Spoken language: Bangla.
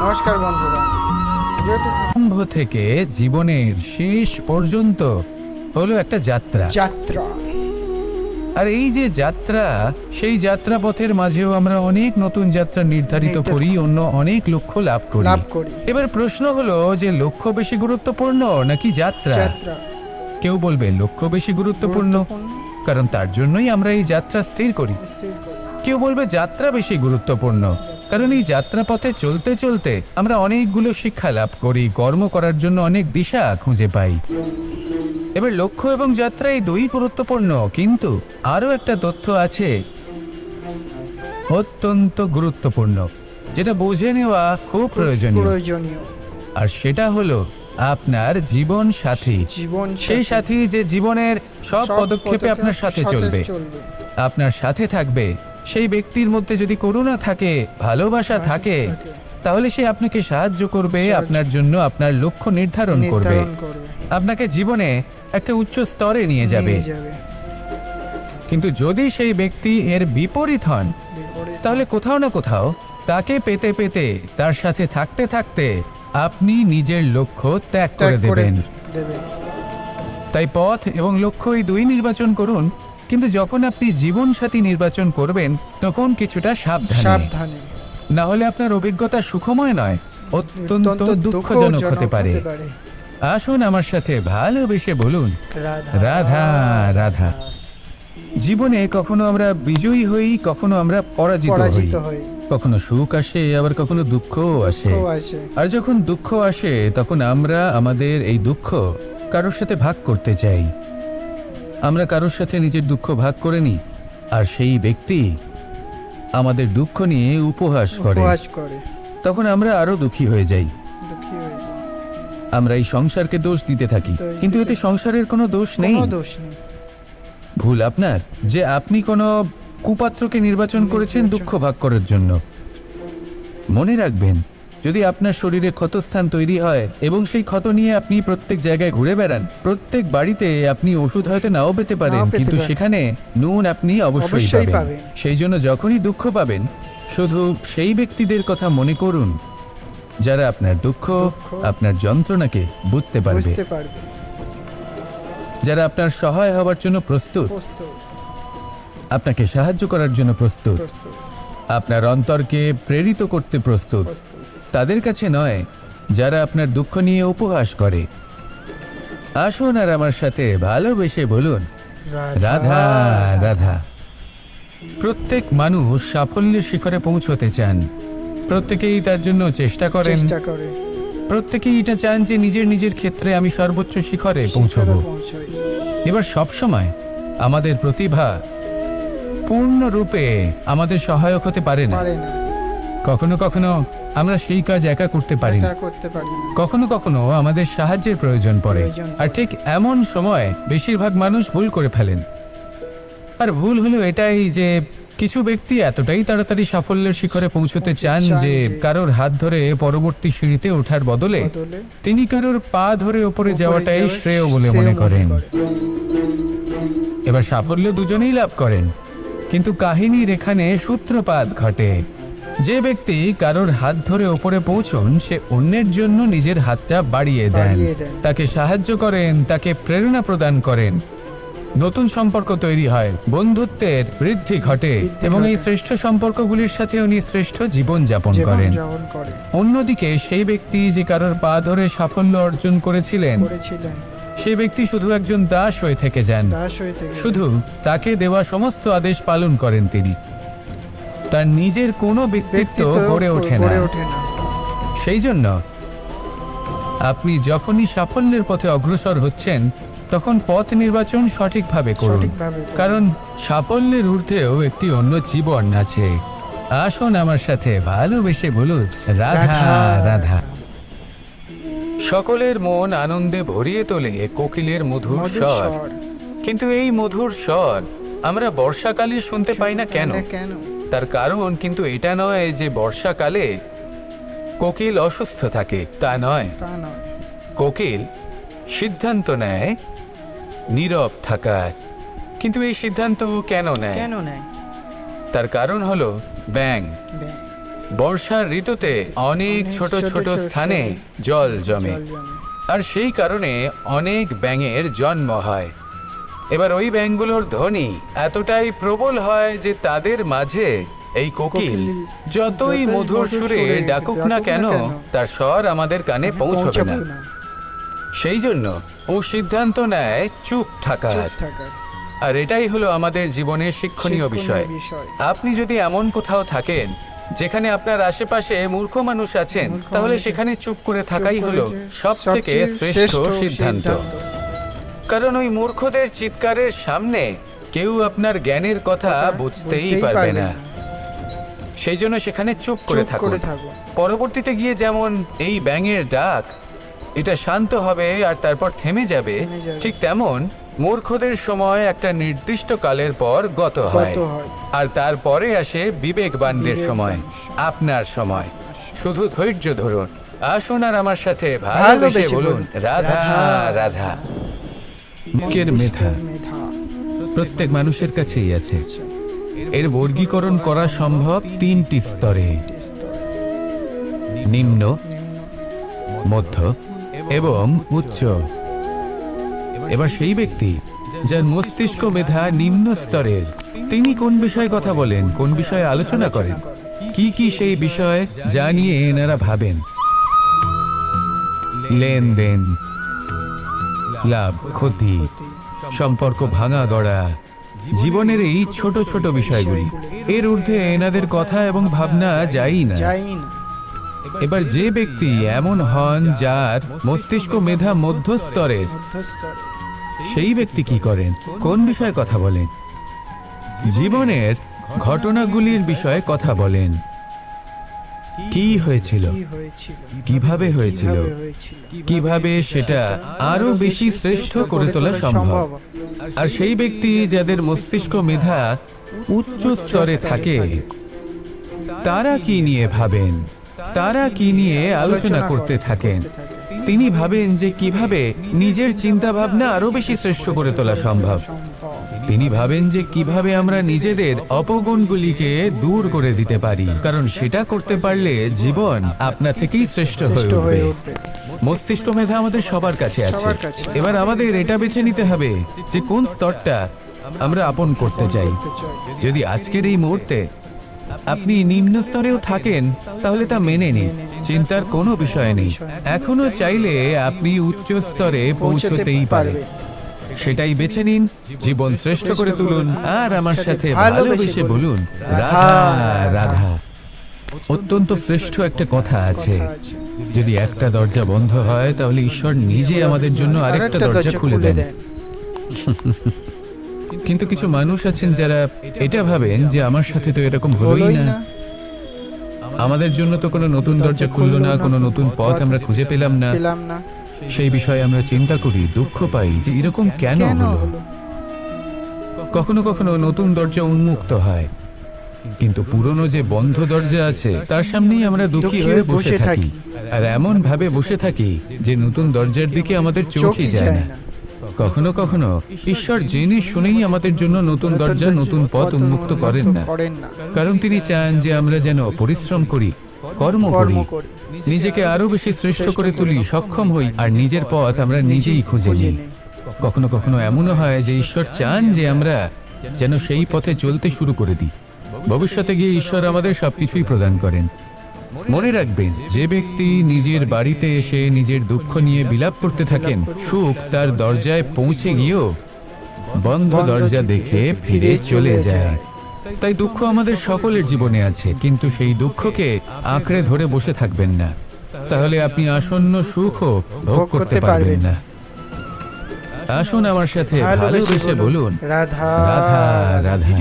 নমস্কার বন্ধুরা। আরম্ভ থেকে জীবনের শেষ পর্যন্ত হলো একটা যাত্রা। যাত্রা। আর এই যে যাত্রা সেই যাত্রা পথের মাঝেও আমরা অনেক নতুন যাত্রা নির্ধারিত। করি অন্য অনেক লক্ষ্য লাভ করি। লাভ করি। এবার প্রশ্ন হলো যে লক্ষ্য বেশি গুরুত্বপূর্ণ নাকি যাত্রা? যাত্রা। কেউ বলবে লক্ষ্য বেশি গুরুত্বপূর্ণ। কারণ তার জন্যই আমরা এই যাত্রা স্থির করি। স্থির করি। কেউ বলবে যাত্রা বেশি গুরুত্বপূর্ণ কারণ এই যাত্রা পথে চলতে চলতে আমরা অনেকগুলো শিক্ষা লাভ করি কর্ম করার জন্য অনেক দিশা খুঁজে পাই। এবার লক্ষ্য এবং যাত্রা এই দুই গুরুত্বপূর্ণ কিন্তু আরও একটা তথ্য আছে অত্যন্ত গুরুত্বপূর্ণ যেটা বুঝে নেওয়া খুব প্রয়োজনীয়। আর সেটা হলো আপনার জীবন সাথী। সেই সাথী যে জীবনের সব পদক্ষেপে আপনার সাথে চলবে। আপনার সাথে থাকবে। সেই ব্যক্তির মধ্যে যদি করুণা থাকে ভালোবাসা থাকে তাহলে সে আপনাকে সাহায্য করবে আপনার জন্য আপনার লক্ষ্য নির্ধারণ করবে। আপনাকে জীবনে একটা উচ্চ স্তরে নিয়ে যাবে। কিন্তু যদি সেই ব্যক্তি এর বিপরীত হন তাহলে কোথাও না কোথাও তাকে পেতে পেতে তার সাথে থাকতে থাকতে আপনি নিজের লক্ষ্য ত্যাগ করে দেবেন। দেবেন। তাই পথ এবং লক্ষ্য এই দুই নির্বাচন করুন। কিন্তু যখন আপনি জীবন সাথী নির্বাচন করবেন তখন কিছুটা সাবধানে। সাবধানে। না হলে আপনার অভিজ্ঞতা সুখময় নয় অত্যন্ত দুঃখজনক হতে পারে। আসুন আমার সাথে ভালোবেসে বলুন। রাধা। রাধা জীবনে কখনো আমরা বিজয়ী হই কখনো আমরা পরাজিত হই। পরাজিত হই। কখনো সুখ আসে আবার কখনো দুঃখও আসে। আছে আর যখন দুঃখ আসে তখন আমরা আমাদের এই দুঃখ কারোর সাথে ভাগ করতে চাই। আমরা কারোর সাথে নিজের দুঃখ ভাগ করে নিই আর সেই ব্যক্তি আমাদের দুঃখ নিয়ে উপহাস করে। তখন আমরা আরও দুঃখী হয়ে যাই। আমরা এই সংসারকে দোষ দিতে থাকি কিন্তু এতে সংসারের কোনো দোষ নেই। ভুল আপনার যে আপনি কোনো কুপাত্রকে নির্বাচন করেছেন দুঃখ ভাগ করার জন্য। মনে রাখবেন যদি আপনার শরীরে ক্ষতস্থান তৈরি হয় এবং সেই ক্ষত নিয়ে আপনি প্রত্যেক জায়গায় ঘুরে বেড়ান প্রত্যেক বাড়িতে আপনি ওষুধ হয়তো নাও পেতে পারেন কিন্তু সেখানে নুন আপনি অবশ্যই পাবেন। সেই জন্য যখনই দুঃখ পাবেন শুধু সেই ব্যক্তিদের কথা মনে করুন যারা আপনার দুঃখ আপনার যন্ত্রণাকে বুঝতে পারবে। যারা আপনার সহায় হওয়ার জন্য প্রস্তুত আপনাকে সাহায্য করার জন্য প্রস্তুত আপনার অন্তরকে প্রেরিত করতে প্রস্তুত। তাদের কাছে নয় যারা আপনার দুঃখ নিয়ে উপহাস করে। আসুন আর আমার সাথে ভালোবেসে বলুন রাধা। রাধা প্রত্যেক মানুষ সাফল্যের শিখরে পৌঁছতে চান। প্রত্যেকেই তার জন্য চেষ্টা করেন। চেষ্টা করে। প্রত্যেকেই এটা চান যে নিজের নিজের ক্ষেত্রে আমি সর্বোচ্চ শিখরে পৌঁছবো। এবার সব সময় আমাদের প্রতিভা পূর্ণরূপে আমাদের সহায়ক হতে পারে না। কখনো কখনো আমরা সেই কাজ একা করতে পারি না। করতে পারি না। কখনো কখনো আমাদের সাহায্যের প্রয়োজন পড়ে। আর ঠিক এমন সময় বেশিরভাগ মানুষ ভুল করে ফেলেন। আর ভুল হলো এটাই যে কিছু ব্যক্তি এতটাই তাড়াতাড়ি সাফল্যের শিখরে পৌঁছতে চান যে যে- কারোর হাত ধরে পরবর্তী সিঁড়িতে ওঠার বদলে বদলে তিনি কারোর পা ধরে ওপরে যাওয়াটাই যাওয়া শ্রেয় বলে মনে করেন। এবার সাফল্য দুজনেই লাভ করেন। কিন্তু কাহিনীর এখানে সূত্রপাত ঘটে। যে ব্যক্তি কারোর হাত ধরে ওপরে পৌঁছন সে অন্যের জন্য নিজের হাতটা বাড়িয়ে দেন। তাকে সাহায্য করেন তাকে প্রেরণা প্রদান করেন। নতুন সম্পর্ক তৈরি হয় বন্ধুত্বের বৃদ্ধি ঘটে এবং এই শ্রেষ্ঠ সম্পর্কগুলির সাথে উনি শ্রেষ্ঠ জীবন যাপন করেন। অন্যদিকে সেই ব্যক্তি যে কারোর পা ধরে সাফল্য অর্জন করেছিলেন সেই ব্যক্তি শুধু একজন দাস হয়ে থেকে যান। শুধু তাকে দেওয়া সমস্ত আদেশ পালন করেন তিনি। তার নিজের কোনো ব্যক্তিত্ব গড়ে ওঠে না। সেই জন্য আপনি যখনই সাফল্যের পথে অগ্রসর হচ্ছেন তখন পথ নির্বাচন সঠিকভাবে করুন। কারণ সাফল্যের ঊর্ধ্বেও একটি অন্য জীবন আছে। আসুন আমার সাথে ভালোবেসে বলুন রাধা রাধা। সকলের মন আনন্দে ভরিয়ে তোলে কোকিলের মধুর স্বর। কিন্তু এই মধুর স্বর আমরা বর্ষাকালে শুনতে পাই না কেন? কেন? তার কারণ কিন্তু এটা নয় যে বর্ষাকালে কোকিল অসুস্থ থাকে তা নয়। কোকিল সিদ্ধান্ত নেয় নীরব থাকার। কিন্তু এই সিদ্ধান্ত কেন নেয়? কেন নেয়? তার কারণ হলো ব্যাং ব্যাং। বর্ষার ঋতুতে অনেক ছোট ছোট স্থানে জল জমে। আর সেই কারণে অনেক ব্যাঙের জন্ম হয়। এবার ওই ব্যাঙগুলোর ধ্বনি এতটাই প্রবল হয় যে তাদের মাঝে এই কোকিল যতই মধুর সুরে ডাকুক না কেন তার স্বর আমাদের কানে পৌঁছবে না। সেই জন্য ও সিদ্ধান্ত নেয় চুপ থাকার। আর এটাই হলো আমাদের জীবনের শিক্ষণীয় বিষয়। বিষয়। আপনি যদি এমন কোথাও থাকেন যেখানে আপনার আশেপাশে মূর্খ মানুষ আছেন তাহলে সেখানে চুপ করে থাকাই হলো সব থেকে শ্রেষ্ঠ সিদ্ধান্ত। কারণ ওই মূর্খদের চিৎকারের সামনে কেউ আপনার জ্ঞানের কথা বুঝতেই পারবে না। সেই জন্য সেখানে চুপ করে থাকুন। পরবর্তীতে গিয়ে যেমন এই ব্যাঙের ডাক এটা শান্ত হবে আর তারপর থেমে যাবে ঠিক তেমন মূর্খদের সময় একটা নির্দিষ্ট কালের পর গত হয়। আর তারপরে আসে বিবেকবানদের বিবেকবান। সময়। আপনার সময়। শুধু ধৈর্য ধরুন। আসুন আর আমার সাথে ভালোবেসে বলুন, রাধা। রাধা, মুখের মেধা। প্রত্যেক মানুষের কাছেই আছে। এর বর্গীকরণ করা সম্ভব তিনটি স্তরে। নিম্ন, মধ্য এবং উচ্চ। এবার সেই ব্যক্তি যার মস্তিষ্ক মেধা নিম্ন স্তরের। তিনি কোন বিষয়ে কথা বলেন, কোন বিষয়ে আলোচনা করেন, কি কি সেই বিষয় যা নিয়ে এনারা ভাবেন। লেনদেন। লাভ, ক্ষতি, সম্পর্ক ভাঙা গড়া, জীবনের এই ছোট ছোট বিষয়গুলি। এর ঊর্ধ্বে এনাদের কথা এবং ভাবনা যাই না। এবার যে ব্যক্তি এমন হন যার মস্তিষ্ক মেধা মধ্যস্তরের সেই ব্যক্তি কি করেন? কোন বিষয়ে কথা বলেন? জীবনের ঘটনাগুলির বিষয়ে কথা বলেন। কি হয়েছিল? কীভাবে হয়েছিল? কীভাবে সেটা আরও বেশি শ্রেষ্ঠ করে তোলা সম্ভব? আর সেই ব্যক্তি যাদের মস্তিষ্ক মেধা উচ্চ স্তরে থাকে, তারা কি নিয়ে ভাবেন? তারা কি নিয়ে আলোচনা করতে থাকেন? তিনি ভাবেন যে কীভাবে নিজের চিন্তা ভাবনা আরও বেশি শ্রেষ্ঠ করে তোলা সম্ভব? তিনি ভাবেন যে কীভাবে আমরা নিজেদের অপগুণগুলিকে দূর করে দিতে পারি কারণ সেটা করতে পারলে জীবন আপনা থেকেই শ্রেষ্ঠ হয়ে উঠবে। মস্তিষ্ক মেধা আমাদের সবার কাছে আছে। এবার আমাদের এটা বেছে নিতে হবে যে কোন স্তরটা আমরা আপন করতে চাই। যদি আজকের এই মুহূর্তে আপনি নিম্ন স্তরেও থাকেন তাহলে তা মেনে নিন। চিন্তার কোনো বিষয় নেই। এখনও চাইলে আপনি উচ্চ স্তরে পৌঁছতেই পারেন। সেটাই বেছে নিন জীবন শ্রেষ্ঠ করে তুলুন আর আমার সাথে ভালোবেসে বলুন রাধা রাধা। অত্যন্ত শ্রেষ্ঠ একটা কথা আছে। যদি একটা দরজা বন্ধ হয় তাহলে ঈশ্বর নিজে আমাদের জন্য আরেকটা দরজা খুলে দেন। কিন্তু কিছু মানুষ আছেন যারা এটা ভাবেন যে আমার সাথে তো এরকম হলোই না। আমাদের জন্য তো কোনো নতুন দরজা খুললো না কোনো নতুন পথ আমরা খুঁজে পেলাম না। সেই বিষয়ে আমরা চিন্তা করি দুঃখ পাই যে এরকম কেন হলো? কখনো কখনো নতুন দরজা উন্মুক্ত হয়। কিন্তু পুরনো যে বন্ধ দরজা আছে তার সামনেই আমরা দুঃখী হয়ে বসে থাকি। আর এমন ভাবে বসে থাকি যে নতুন দরজার দিকে আমাদের চোখই যায় না। কখনো কখনো ঈশ্বর জেনে শুনেই আমাদের জন্য নতুন দরজা নতুন পথ উন্মুক্ত করেন না। কারণ তিনি চান যে আমরা যেন পরিশ্রম করি কর্ম করি। নিজেকে আরও বেশি শ্রেষ্ঠ করে তুলি, সক্ষম হই, আর নিজের পথ আমরা নিজেই খুঁজে নিই। কখনো কখনো এমনও হয় যে ঈশ্বর চান যে আমরা যেন সেই পথে চলতে শুরু করে দিই। ভবিষ্যতে গিয়ে ঈশ্বর আমাদের সবকিছুই প্রদান করেন। মনে রাখবেন, যে ব্যক্তি নিজের বাড়িতে এসে নিজের দুঃখ নিয়ে বিলাপ করতে থাকেন, সুখ তার দরজায় পৌঁছে গিয়েও বন্ধ দরজা দেখে ফিরে চলে যায়। তাই দুঃখ আমাদের সকলের জীবনে আছে কিন্তু সেই দুঃখকে আঁকড়ে ধরে বসে থাকবেন না। তাহলে আপনি আসন্ন সুখ ভোগ করতে পারবেন না। আসুন আমার সাথে ভালোবেসে বলুন। রাধা রাধা রাধা।